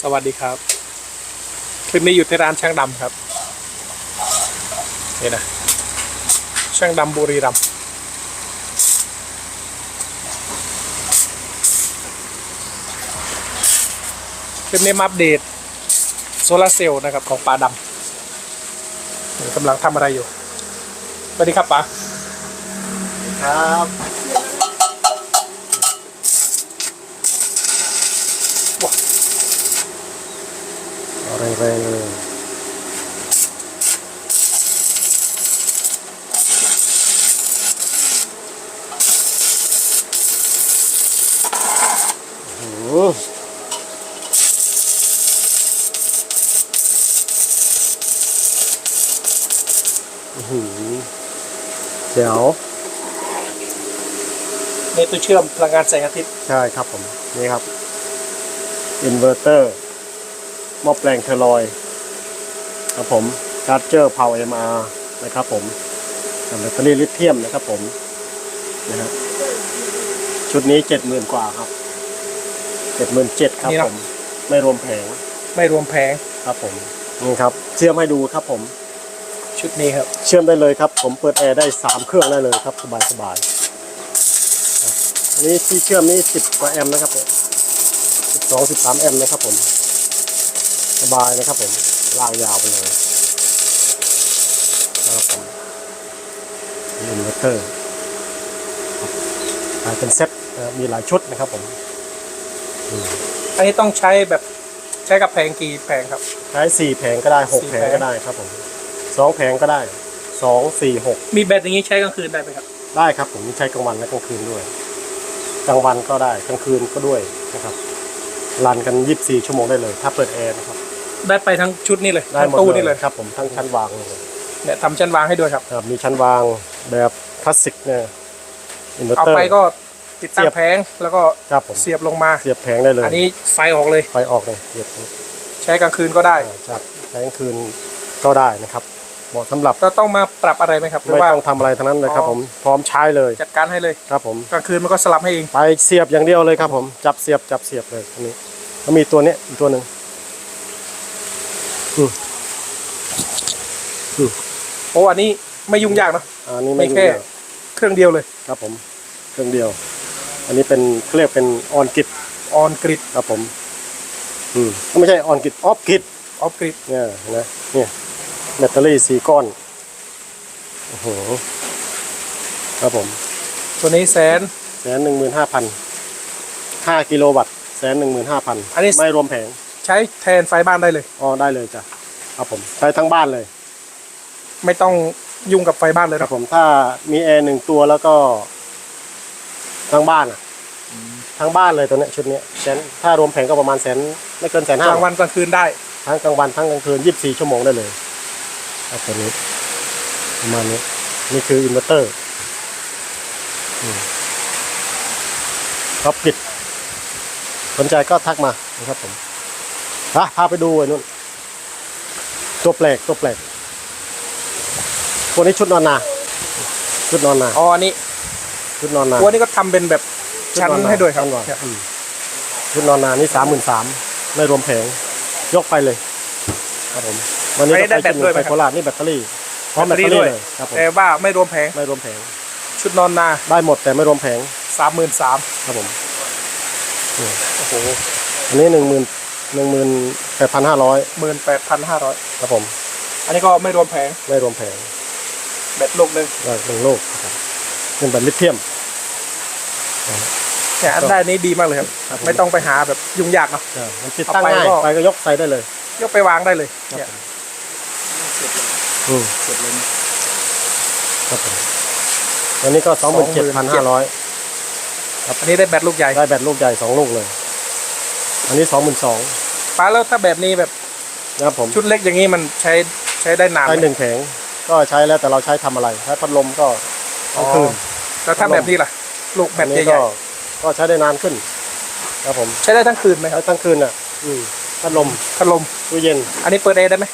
สวัสดีครับ คลิปนี้อยู่ที่ร้านช่างดำครับนี่นะ ช่างดำบุรีรัมย์คลิปนี้มาอัปเดตโซลาร์เซลล์นะครับของปลาดำกำลังทำอะไรอยู่สวัสดีครับป๋าครับ เอา แรงๆเลยโอ้โหอื้อหือเดี๋ยวในตัวเชื่อมพลังงานแสงอาทิตย์ ใช่ครับผม นี่ครับ อินเวอร์เตอร์ หม้อแปลงเทอร์ลอยด์ครับผมชาร์จเจอร์พาวเอ็มอาร์นะครับผมแบตเตอรี่ลิเธียมนะครับผมนะฮะชุดนี้เจ็ดหมื่นกว่าครับเจ็ดหมื่นเจ็ดครับผมไม่รวมแผงไม่รวมแผงครับผมนี่ครับเชื่อมให้ดูครับผม ชุดนี้ครับ เชื่อมได้เลยครับ ผมเปิดแอร์ได้สามเครื่องได้เลยครับ สบายสบายครับอันนี้ที่เชื่อมนี่สิบกว่าแอมป์นะครับสิบสองสิบสามแอมป์นะครับผม สบายนะครับผมลากยาวไปเลยนะครับผมอินเวอร์เตอร์ครับเป็นเซ็ตนะครับมีหลายชุดนะครับผมอันนี้ต้องใช้แบบใช้กับแผงกี่แผงครับ ใช้สี่แผงก็ได้หกสี่แผแผงงก็ได้ครับผมสองแผงก็ได้สองสี่หกมีแบตอย่างนี้ใช้กลางคืนได้ไหมครับ ได้ครับผมใช้กลางวันและกลางคืนด้วยกลางวันก็ได้กลางคืนก็ด้วยนะครับรันกัน 24 ชั่วโมงได้เลย ถ้าเปิดแอร์นะครับ ได้ไปทั้งชุดนี้เลยได้ทั้งหมดตู้เลยนี่เลยครับผมทั้งชั้นวางเลยเนี่ยทำชั้นวางให้ด้วยครับ ครับมีชั้นวางแบบคลาสสิกเนี่ยอินเวอร์เอาเตอร์ ไปก็ติดตั้เสีงยบ แผงแล้วก็ครับผมเสียบลงมา เสียบแผงได้เลยอันนี้ไฟออกเลย ไฟออกเลยเสียบใช้กลางคืนก็ได้จากใช้กลางคืนก็ได้นะครับเหมาะสำหรับเราต้องมาปรับอะไรไหมครับหรือไม่ว่า ต้องทำอะไรทั้งนั้นเลยครับอ๋อ ผมพร้อมใช้เลยจัดการให้เลยครับผม กลางคืนมันก็สลับให้เอง ไปเสียบอย่างเดียวเลยครับผมจับเสียบจับเสียบเลยอันนี้แล้วมีตัวเนี้ยอีกตัวหนึ่ง โอ้อันนี้ไม่ยุ่งยากเนอะอันนี้ไม่ไม่ยุ่งแค่ยากเครื่องเดียวเลย ครับผม เครื่องเดียว อันนี้เป็นเขาเรียกเป็นออนกิดออนกริดครับผม อืมไม่ใช่ออนกิดออฟกิดออฟกริดเนี่ยเห็นะเนี่ยแบตเตอรี่สี่ก้อนโอ้โหครับผมตัวนี้แสน แสนหนึ่งหมื่นห้าพันห้ากิโลวัตต์แสนหนึ่งหมื่นห้าพันอันนี้ ไม่รวมแผง ใช้แทนไฟบ้านได้เลย อ๋อได้เลยจ้ะครับผมใช้ทั้งบ้านเลยไม่ต้องยุ่งกับไฟบ้านเลยครันะบผมถ้ามีแอร์หนึ่งตัวแล้วก็ทั้งบ้านอะทั้งบ้านเลยตัวเนี้ยชุดเนี้ยแสนถ้ารวมแผงก็ประมาณแสนไม่เกินแสนกห้าลางวันกลางคืนได้ ทั้งกลางวันทั้งกลางคืนยี่สิบสี่ชั่วโมงได้เลยครับตัวนี้ประมาณนี้นี่คืออินเวอร์เตอร์ครับปิดสนใจก็ทักมานะครับผม อะพาไปดูไอ้นู่นตัวแปลกตัวแปลกตัวนี้ชุดนอนนา ชุดนอนนา อ๋ออันนี้ชุดนอนนา ตัวนี้ก็ทำเป็นแบบชั้นให้ด้วยครับชั้นวาง เนี่ยอืมชุดนอนนานี่สามหมื่นสามไม่รวมแผง ยกไปเลย ครับผม วันนี้ไปก็ได้ไปแบตกินด้วยไหมไปคโครับราชนี่แบตเตอรี่พร้อมแบตเตอรี่เลยครับผมแต่ว่าไม่รวมแผงไม่รวมแผง ชุดนอนนาได้หมดแต่ไม่รวมแผง สามหมื่นสามครับผม โอ้โห อันนี้หนึ่งหมื่น หนึ่งหมื่นแปดพันห้าร้อยหมื่นแปดพันห้าร้อยครับผม อันนี้ก็ไม่รวมแผงไม่รวมแผงแบตลูกหนึ่งได้หนึ่งลูกครับเป็นแบตลิเธียม เนี่ยอันได้นี้ดีมากเลยครับ ครับผม ไม่ต้องไปหาแบบยุ่งยากเนาะ อ่ามันติดตั้งเอาไปง่ายก็ ไปก็ยกใส่ได้เลยยกไปวางได้เลยครับเนี่ย อืมเสร็จเลยครับผมอันนี้ก็สองหมื่นเจ็ดพันห้าร้อยอันนี้ได้แบตลูกใหญ่ได้แบตลูกใหญ่สองลูกเลย อันนี้สองหมื่นสองป้าแล้วถ้าแบบนี้แบบนะครับผมชุดเล็กอย่างนี้มันใช้ใช้ได้นานใช้ไหมหนึ่งแผงก็ใช้แล้วแต่เราใช้ทำอะไรใช้พัดลมก็กลางคืนแล้วถ้าแบบนี้ล่ะ ลูกแบอัตนนี้ใหญ่ก็ก็ใช้ได้นานขึ้น ครับผมๆใช้ได้ทั้งคืนไหมคใช้รับทั้งคืนอะ อืมพัดลมพัดลมตู้เย็นอันนี้เปิดแอร์ได้ไหม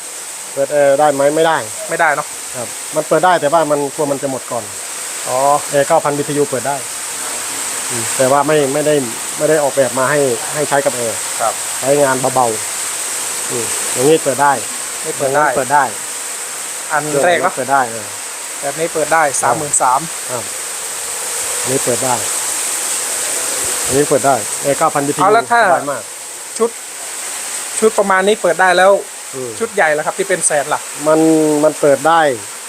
เปิดแอร์ได้ไหมไม่ได้ ไม่ได้เนาะครับ มันเปิดได้แต่ว่ามันกลัวมันจะหมดก่อนอ๋อ แอร์เก้าพันวิทยุเปิดได้อืม แต่ว่าไม่ไม่ได้ไม่ได้ออกแบบมาให้ให้ใช้กับแอร์ครับ ใช้งานเบาๆอืมอย่างนี้เปิดได้ไม่เปิดได้ เปิดได้ อันแรกเนาะเปิดได้เออแบบนี้เปิดได้สามหมื่นสามครับอันนี้เปิดได้อันนี้เปิดได้แอร์เก้าพันวิทยุเอาแล้วถ้าสบายมากชุด ชุดประมาณนี้เปิดได้แล้วอืมชุดใหญ่แล้วครับที่เป็นแสนล่ะ มันมันเปิดได้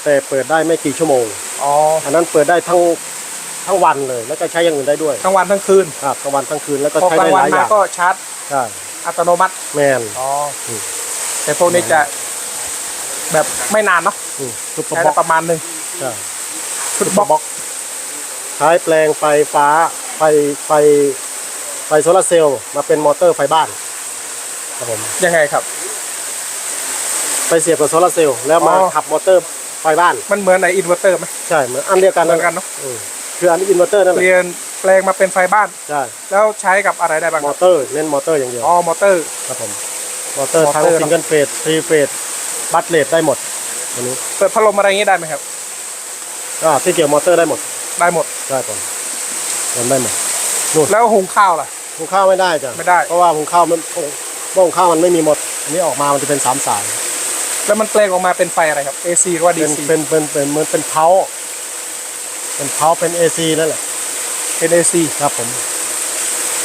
แต่เปิดได้ไม่กี่ชั่วโมงอ๋ออันนั้นเปิดได้ทั้ง ทั้งวันเลย แล้วก็ใช้อย่างอื่นได้ด้วยทั้งวันทั้งคืนครับทั้งวันทั้งคืนแล้วก็พอใช้กลาได้งหวันลายอมาย่างก็ชาร์จใช่อัตโนมัติแมน อ๋ออม แต่พวกนี้จะแบบไม่นานเนาะอืมซุปเปอใช้ร์บ็ได้อกประมาณหนึ่งใช่ชุดบล็อกใช้แปลงไฟฟ้าไฟไฟไฟโซลาร์เซลล์มาเป็นมอเตอร์ไฟบ้านครับผมยังไงครับ ไปเสียบกับโซลาร์เซลล์แล้วมาอ๋อ ขับมอเตอร์ไฟบ้าน มันเหมือนในอินเวอร์เตอร์ไหมใช่เหมือนอันเดียวกันเหมือนกันเนอะอืม คืออันนี้อินเวอร์เตอร์นั่นแหเปละลี่ยนแปลงมาเป็นไฟบ้าน ใช่แล้วใช้กับอะไรได้บ้างมคอรับเตอร์เน้นมอเตอร์อย่างเดียวอ๋อมอเตอร์ ครับผมมอเตอร์มอทั้งเตอร์ซิงเกิลเฟสทรีเฟสบัตเลดได้หมดอันนี้เปิดพัดลมอะไรอย่างนี้ได้ไหมครับ ก็ที่เกี่ยวมอเตอร์ได้หมดได้หมด ได้ผมทำได้หมดแล้วหุงข้าวล่ะ หุงข้าวไม่ได้จ้ะไม่ได้ เพราะว่าหุงข้าวมันหม้อหุงข้าวมันไม่มีหมดอันนี้ออกมามันจะเป็นสามสายแล้วมันแปลงออกมาเป็นไฟอะไรครับ AC หรือว่า เป็น DC เป็นเป็นเป็นเหมือนเป็นเพา เป็นเพาเป็นเอซีนั่นแหละ เป็น AC ครับผม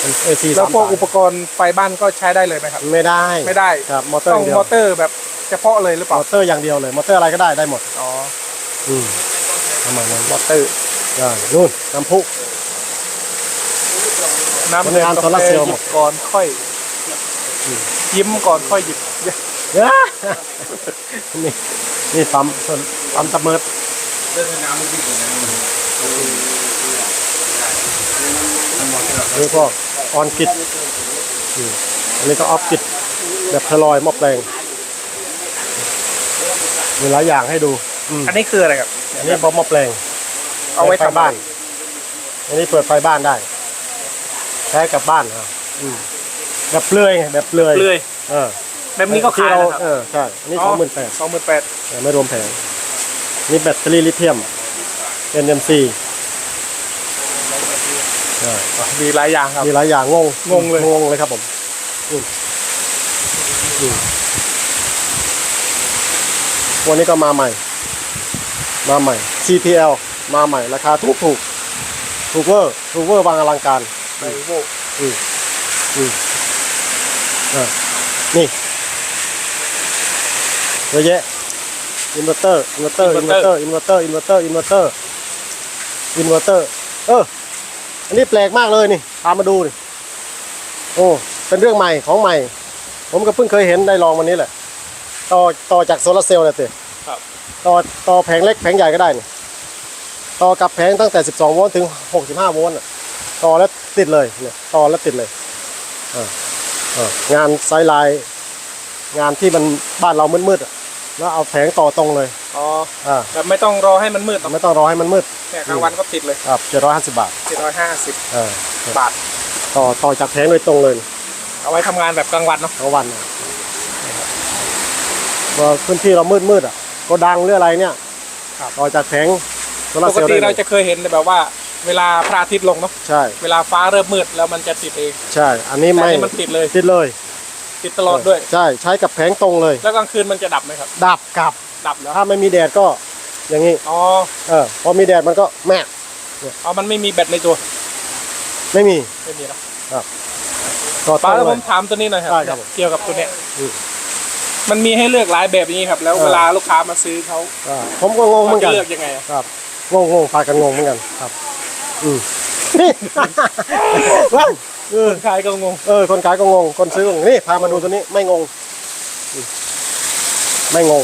เป็นเอซีแล้วสามพวกสายอุปกรณ์ไฟบ้านก็ใช้ได้เลยไหมครับ ไม่ได้ไม่ได้ครับมอเตอร์ต้อองย่างเดียวมอเตอร์แบบเฉพาะเลยหรือเปล่ามอเตอร์อย่างเดียวเลยมอเตอร์อะไรก็ได้ได้หมด อ๋ออืมประมาณนั้นมอเตอร์ได้นู่นน้ำพุ น้ำพลังงานโซลาร์เซลล์หยิบก่อนค่อย ยิ้มก่อนค่อยหยิบเย้นี่นี่ปั๊มส่วนปั๊มตะเมิด นี่ก็ออนกิดอืมอันนี้ก็ออฟกิดแบบทลอยหม้อแปลงมีหลายอย่างให้ดูอืมอันนี้คืออะไรครับ อันนี้บอมหม้อแปลง เอาไว้ฟทำบ้าน อันนี้เปิดไฟบ้านได้ ใช้กับบ้านครับอืมแบบเปลือยไงแบบเปลือยเปลือยเออแบบนี้ก็ขายที่นะเราครับเออใช่อันนี้สองหมื่นแปดสองหมื่นแปดไม่รวมแผงนี่แบตเตอรี่ลิเธียม NMC ใช่มีหลายอย่างครับ มีหลายอย่างงงงงเลย งงเลยครับผมอืมอืมวันนี้ก็มาใหม่ มาใหม่ CPL มาใหม่ ราคาถูกถูกถูกเวอร์ถูกเวอร์บางอลังการไบโวอืมอืมอ่านี่เยอะแยะอินเวอร์เตอร์อินเวอร์เตอร์อินเวอร์เตอร์อินเวอร์เตอร์อินเวอร์เตอร์อินเวอร์เตอร์ อินเวอร์เตอร์ เออ อันนี้แปลกมากเลยนี่พามาดูนี่โอ้ เป็นเรื่องใหม่ของใหม่ ผมก็เพิ่งเคยเห็นได้ลองวันนี้แหละ ต่อต่อจากโซลาร์เซลล์เลยเตครับ ต่อต่อแผงเล็กแผงใหญ่ก็ได้นี่ต่อกับแผงตั้งแต่ 12 โวลต์ถึง 65 โวลต์น่ะต่อแล้วติดเลยเนี่ยต่อแล้วติดเลยอ่าอ่างานไซด์ไลน์งานที่มันบ้านเรามืดๆอะ แล้วเอาแผงต่อตรงเลยอ๋ออ่าแบบไม่ต้องรอให้มันมืดหรอกไม่ต้องรอให้มันมืดเนี่ยกลางวันก็ติดเลยครับ750บาทเจ็ดร้อยห้าสิบอ่าบาทต่อต่อจากแผงโดยตรงเลย เอาไว้ทำงานแบบกลางวันเนาะทั้งวันน่ะพอพื้นที่เรามืดๆอะก็ดังหรืออะไรเนี่ยต่อจากแผงโซลาปร์เซกลล์ติได้เลเรายจะเคยเห็นแบบว่าเวลาพระอาทิตย์ลงเนาะใช่ เวลาฟ้าเริ่มมืดแล้วมันจะติดเอง ใช่ อันนี้แต่ไม่อันนี้มันติดเลย ติดเลย ติดตลอดด้วย ใช่ใช้กับแผงตรงเลย แล้วกลางคืนมันจะดับไหมครับ ดับกลับดับแล้วถ้าไม่มีแดดก็อย่างนี้อ๋อเออพอมีแดดมันก็แมกเอามันไม่มีแบตในตัว ไม่มีไม่มีเนอะต่อป้าตั้งแล้วเลผยมถามตัวนี้หน่อยครับได้ครับผมเกี่ยวกับตัวเนี้ยอืมมันมีให้เลือกหลายแบบอย่างนี้ครับ แล้วเออเวลาลูกค้ามาซื้อเขาอ่าผมก็งงเหมืเขาอนกันจะเลือกยังไงอะครับงงงงพากันงงเหมือนกันครับ อืมนี่ว้าว เออ ขายก็งง เออ คนขายก็งง คนซื้อก็งงนี่พามาดูตัวนี้ไม่งงอืมไม่งง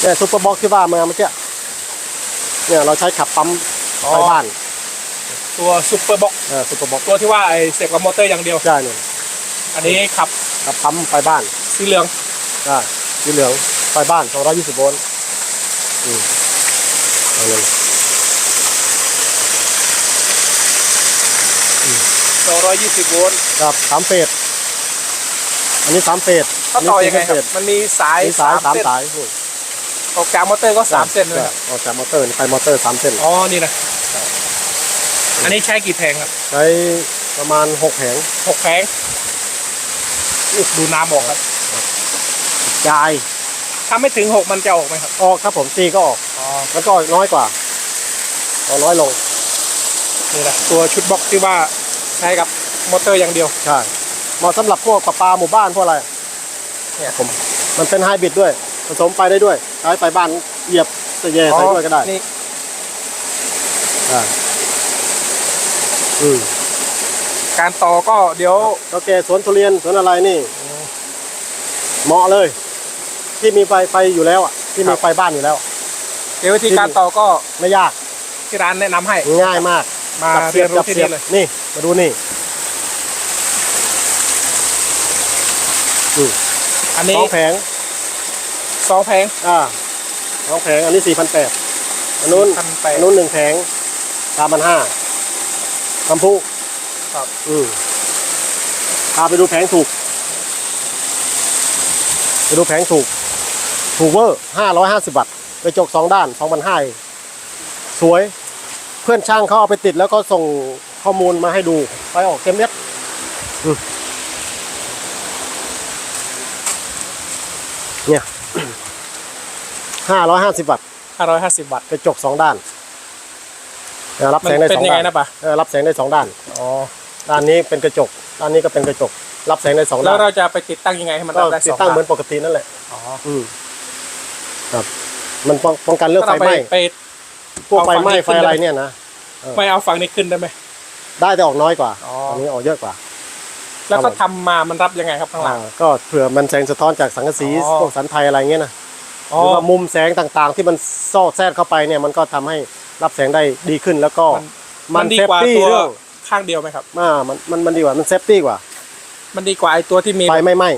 เนี่ยซุปเปอร์บ็อกซ์ที่ว่ามาเมื่อกี้เนี่ยเราใช้ขับปั๊มอ๋อ ไปบ้านตัวซุปเปอร์บ็อกเออซุปเปอร์บ็อกซ์ตัวที่ว่าไอเสียบกับมอเตอร์อย่างเดียว ใช่เนี่ยอันนี้ขับขับปั๊มไปบ้านสีเหลืองอ่าสีเหลืองไฟบ้าน220โวลต์อืมเอาเลย 220โวลต์ครับสามเฟสอันนี้สามเฟสเขาต่อยังไงครับเฟสมันมีสายมีสายสามเส้นสายนู่นออกจากมอเตอร์ก็สามเส้นเลยใช่ออกจากมอเตอร์ไฟมอเตอร์สามเส้นอ๋อนี่นะอันนี้ใช้กี่แผงครับใช้ประมาณหกแผงหกแผงอุ๊ยดูน้ำออกครับยายถ้าไม่ถึงหกมันจะออกไหมครับออกครับผมตีก็ออกอ๋อมันก็ออกน้อยกว่าออกน้อยลงนี่แหละตัวชุดบล็อกที่ว่า ใช้กับมอเตอร์อย่างเดียว ใช่เหมาะสำหรับพวกประปาหมู่บ้านพวกอะไร เนี่ยผมมันเป็นไฮบริดด้วย ผสมไปได้ด้วยใช้ไปบ้านเหยียบใส่แย่ใส่ด้วยก็ได้นี่อ่าอืมการต่อก็เดี๋ยวโอเคสวนทุเรียนสวนอะไรนี่ เหมาะเลย ที่มีไฟไฟอยู่แล้วอะ ที่มีไฟบ้านอยู่แล้ว เดี๋ยววิธีการต่อก็ไม่ยากที่ร้านแนะนำให้ง่ายมากมาจับเสีเรียยบนรู้จับที่เสียนี่บเลย นี่ มาดูนี่อันนี้สองแผงสองแผงอ่าสองแผงอันนี้สี่พันแปดอันนู้นพันแปดอันนู้นหนึ่งแผงสามพันห้าคำพูครับ อืมพาไปดูแผงถูก ไปดูแผงถูก ถูกเวอร์ห้าร้อยห้าสิบบาทกระจกสองด้านสองพันห้าสวย เพื่อนช่างเขาเอาไปติดแล้วก็ส่ง ข้อมูลมาให้ดูไปออกเต็มเม็ดอืมเนี่ยห้าร้อยห้าสิบบาทห้าร้อยห้าสิบบาทกระจกสองด้านเออรับมันแสงได้เป็นสองยังไงด้านนะปะเออรับแสงได้สองด้านอ๋อด้านนี้เป็นกระจกด้านนี้ก็เป็นกระจก รับแสงได้สองแล้ด้าวนเราจะไปติดตั้งยังไงให้มันก็รับได้ติสดองตั้งเหมืด้าอนนปกตินั่นแหละอ๋ออืมครับ มันป้องป้องกันเรื่องไฟถ้าเราไหม้ไปพวกไฟไหม้เอาฝั่งนี้ไฟขึ้นอะไรได้เนี่ยนะไม่เอาฝั่งนี้ขึ้นได้ไหม ได้แต่ออกน้อยกว่าอ๋ออั นนี้ออกเยอะกว่า แล้วก็ทำมามันรับยังไงครับข้างหลัง อ่าก็เผื่อมันแสงสะท้อนจากสังกะสีอ๋อ พวกสันไทยอะไรเงี้ยนะอ๋หอรือว่ามุมแสงต่างๆ ที่มันซอดแทรกเข้าไปเนี่ยมันก็ทำให้รับแสงได้ดีขึ้นแล้วก็มัน มัมันนดีเซฟกว่าตี้ตัวเรื่องข้างเดียวไหมครับ อ่ามันมันมันดีกว่ามันเซฟตี้กว่ามันดีกว่าไอตัวที่มีไฟไม่ไหม้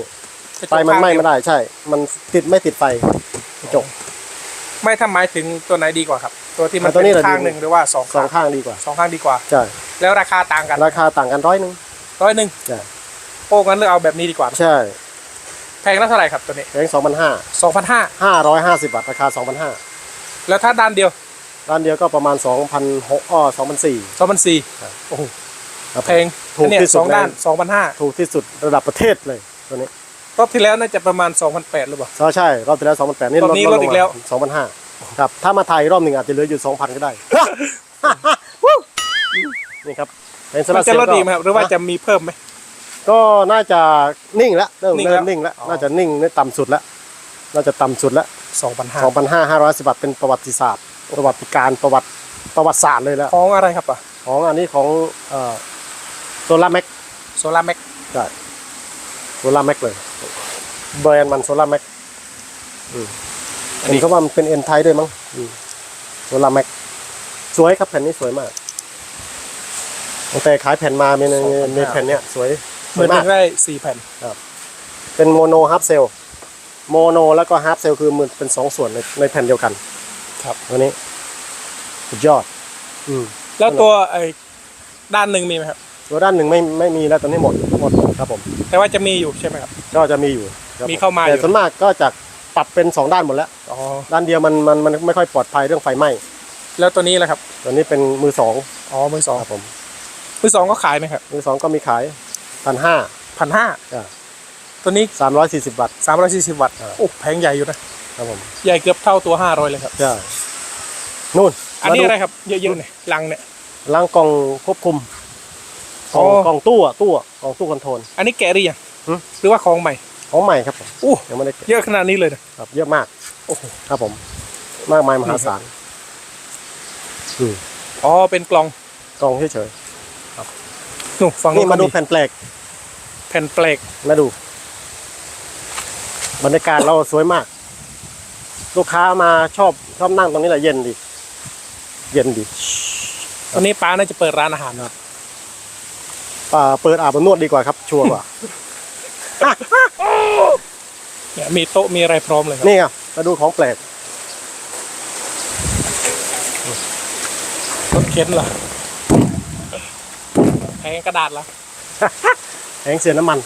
กระจกไฟมันไหม้ข้างเดียวไม่ได้ใช่ มันติดไม่ติดไฟกระจก ไม่ถ้าหมายถึงตัวไหนดีกว่าครับ ตัวที่มันตัวนี้เป็นแหละข้างดี หนึ่งหรือว่าสองสองข้างข้างดีกว่าสองข้างดีกว่า ใช่แล้วราคาต่างกันราคาต่างกันร้อยหนึ่ง ร้อยหนึ่งใช่ โอ้งั้นเลือกเอาแบบนี้ดีกว่า ใช่แพงแล้วเท่าไหร่ครับตัวนี้แพงสองพันห้าสองพันห้าห้าร้อยห้าสิบบาทราคาสองพันห้าแล้วถ้าด้านเดียวร้านเดียวก็ประมาณสองพันหกอ้อสองพันสี่สองพันสี่ครับโอ้โหครับแพงถูกอันเนี่ยที่สุดสองด้านในสองพันห้าถูกที่สุดระดับประเทศเลยตัวนี้ รอบที่แล้วน่าจะประมาณสองพันแปดหรือเปล่าใช่ใช่รอบที่แล้วสองพันแปดนี่รอบนี้ลดอีกแล้วสองพันห้าครับถ้ามาไทยรอบหนึ่งอาจจะเหลืออยู่สองพันก็ได้ นี่ครับแผงโซมัลานร์เซจะลล์ลดอีกไหมครับหรือว่าจะมีเพิ่มไหม ก็น่าจะนิ่งแล้วเริ่มนิ่งเริ่แล้มวนิ่งแล้วอ๋อ น่าจะนิ่งในต่ำสุดแล้วน่าจะต่ำสุดแล้วสองพันห้าสองพันห้าห้าร้อยสิบบาทเป็นประวัติศาสตร์ ประวัติการประวัติประวัติศาสตร์เลยแล้วของอะไรครับอะของอันนี้ของโซลาร์แม็กโซลาร์แม็กใช่ โซลาร์แม็กเลยแบรนด์มันโซลาร์แม็กอันนี้เขาว่ามันเป็นเอ็นไทด้วยมั้งโซลาร์แม็กสวยครับแผ่นนี้สวยมากตั้งแต่ขายแผ่นมาในในในแผ่นเนี้ยสวยสเหมืวอยนมากได้สี่แผ่นเป็นโมโนฮาร์ปเซลโมโนแล้วก็ฮาร์ปเซลคือมันเป็นสองส่วนในในแผ่นเดียวกัน ครับตัวนี้สุดยอด อืมแล้วตัวไอ้ด้านหนึ่งมีไหมครับ ตัวด้านหนึ่งไม่ไม่มีแล้วตอนนี้หมดหมดครับผมแต่ว่าจะมีอยู่ใช่ไหมครับ ก็จะมีอยู่ครับมีเข้ามาอยู่ แต่ส่วนมากก็จะปรับเป็นสองด้านหมดแล้ว อ๋อด้านเดียวมันมันมันไม่ค่อยปลอดภัยเรื่องไฟไหม้แล้วตัวนี้แหละครับตัวนี้เป็นมือสองอ๋อมือสองครับผมมือสองก็ขายไหมครับมือสองก็มีขายพันห้า พันห้าอ่า ตัวนี้สามร้อยสี่สิบบาท สามร้อยสี่สิบวัตต์อ่า โอ้แพงใหญ่อยู่นะครับผมใหญ่เกือบเท่าตัวห้าร้อยเลยครับ ใช่นู่นอันนี้มาดูอะไรครับเยอะๆเนี่ยลังเนี่ย ล้างกล่องควบคุม กล่องอ๋อกล่องตู้อะตู้อะกล่องตู้คอนโทรล อันนี้แกะหรือยังหืมหรือว่าของใหม่ ของใหม่ครับผมอู้ ยังไม่ได้เก็บเยอะขนาดนี้เลยนะครับเยอะมากโอ้โหครับผม มากมายมหาศาลอืมอ๋อเป็นกล่องกล่องเฉยนู่นฟังๆนี่มาดูก็แผ่นแปลกแผ่นแปลกมาดู บรรยากาศเราสวยมาก ลูกค้ามาชอบชอบนั่งตรงนี้แหละเย็นดี เย็นดีตอนนี้ป้าน่าจะเปิดร้านอาหารนะครับ ป่าเปิดอาบอบนวดดีกว่าครับ ชัวร์กว่า เนี่ยมีโต๊ะมีอะไรพร้อมเลยครับนี่ครับมาดูของแปลกรถเข็นเหรอแพงกระดาษเหรอแผงเสียน้ำมัน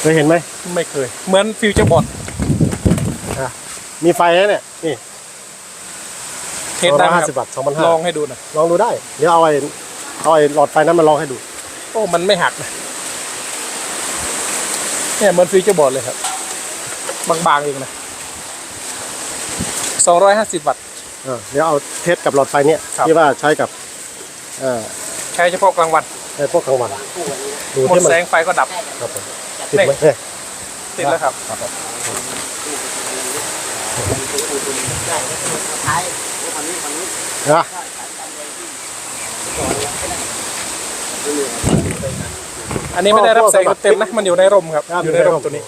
เคยเห็นไหมไม่เคย เหมือนฟิวเจอร์บอร์ดมีไฟนะเนี่ยนี่เทสได้ไหมห้าคสิบรับวัตต์สองพันห้าลองให้ดูหนะลองดูได้ เดี๋ยวเอาไอ้ เอาไอ้หลอดไฟนั้นมาลองให้ดู โอ้มันไม่หักนะเนี่ยเหมือนฟิวเจอร์บอร์ดเลยครับ บางๆเองนะสองร้อยห้าสิบวัตต์ เออเดี๋ยวเอาเทสกับหลอดไฟเนี่ยครับ ที่ว่าใช้กับเอ่อใช้เฉพาะกลางวันในพวกกลางวันดูหมดที่มันแสงไฟก็ดับ ครับผมติดไหมเนี่ย ติดแล้วครับ นะ อันนี้ไม่ได้รับแสงเต็มๆนะมันอยู่ในร่มครับ อยู่ในร่มตัวนี้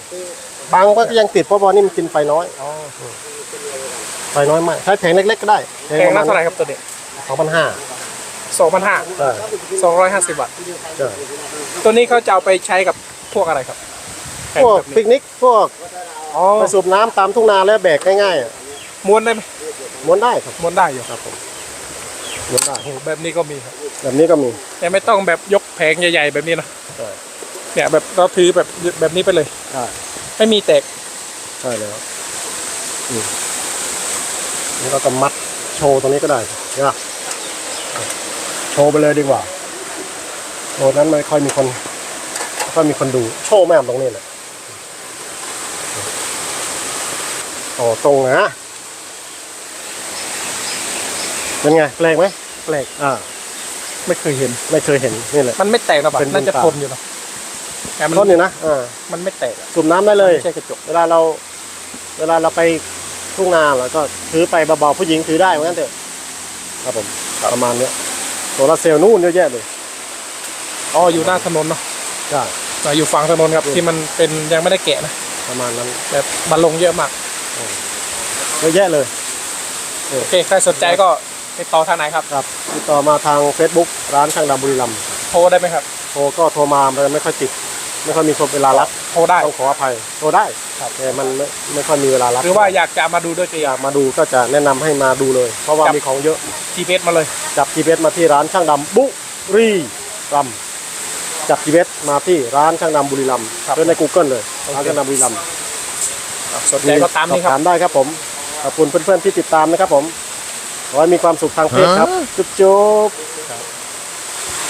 บางก็ยังติดเพราะว่านี่มันกินไฟน้อยไฟน้อยมากใช้แผงเล็กๆก็ได้แพงละเท่าไหร่ครับตัวนี้สองพันห้าสองพันห้าใช่สองร้อยห้าสิบบาทใช่ตัวนี้เขาจะเอาไปใช้กับพวกอะไรครับแผงพวกแบบปินี้กนิกพวกอ๋อไปสูบน้ำตามทุ่งนาแล้วแบกง่ายๆอะม้วนได้ไหมม้วนได้ครับม้วนได้อยู่ครับผม ม้วนได้โอ้โหแบบนี้ก็มีครับแบบนี้ก็มีแต่ไม่ต้องแบบยกแผงใหญ่ ๆ แบบนี้นะใช่เนี่ยแบบเราถือแบบแบบนี้ไปเลยใช่ไม่มีแตกใช่แล้วอืมแล้วก็กมัดโชว์ตรงนี้ก็ได้นะโชว์ไปเลยดีกว่าโชว์นั้นไม่ค่อยมีคนไม่ค่อยมีคนดูโชว์แม่มตรงนี้แหละโอ้ตรงนะ เป็นไงแปลกไหมแปลกอ่า ไม่เคยเห็น ไม่เคยเห็นนี่แหละ มันไม่แตกนะบัดเป็นน่าจะบุญตาทนอยู่เนอะแต่มันต้นอยู่นะอ่ามันไม่แตกอะสูบน้ำได้เลย ไม่ใช่กระจกเวลาเรา เวลาเราไปทุ่งนาเราก็ถือไปเบาๆผู้หญิงถือได้เหมือนกันเถอะครับผมประมาณเนี้ยโซลาร์เซลล์นู่นเยอะแยะเลยอ๋ออยู่หน้าถนนเนาะใช่อ่าอยู่ฝั่งถนนครับอืมที่มันเป็นยังไม่ได้แกะนะประมาณนั้นแบบมันลงเยอะมากเยอะแยะเลย โอเคใครสนใจก็ ติดต่อทางไหนครับ ครับติดต่อมาทาง Facebook ร้านช่างดำบุรีรัมย์โทรได้ไหมครับ โทรก็โทรมามันไม่ค่อยติด ไม่ค่อยมีคนเวลารับโทรได้ ต้องขออภัยโทรได้ครับแต่มันไม่ไม่ค่อยมีเวลารับหรือว่าอยากจะมาดูด้วยตัวออยากกมาดูก็จะแนะนำให้มาดูเลย เพราะว่าครับมีของเยอะ GPS มาเลย จับ GPS มาที่ร้านช่างดำบุรีรัมย์จับ GPS มาที่ร้านช่างดำบุรีรัมย์ครับเซิร์ชใน Google เลยโอเคร้านช่างดำบุรีรัมย์อะสนใจก็ตามนี้คสอบรับ ถามได้ครับผมขอบคุณเพื่อนๆที่ติดตามนะครับผม ขอให้มีความสุขทางเพจครับ จุ๊บจุ๊บ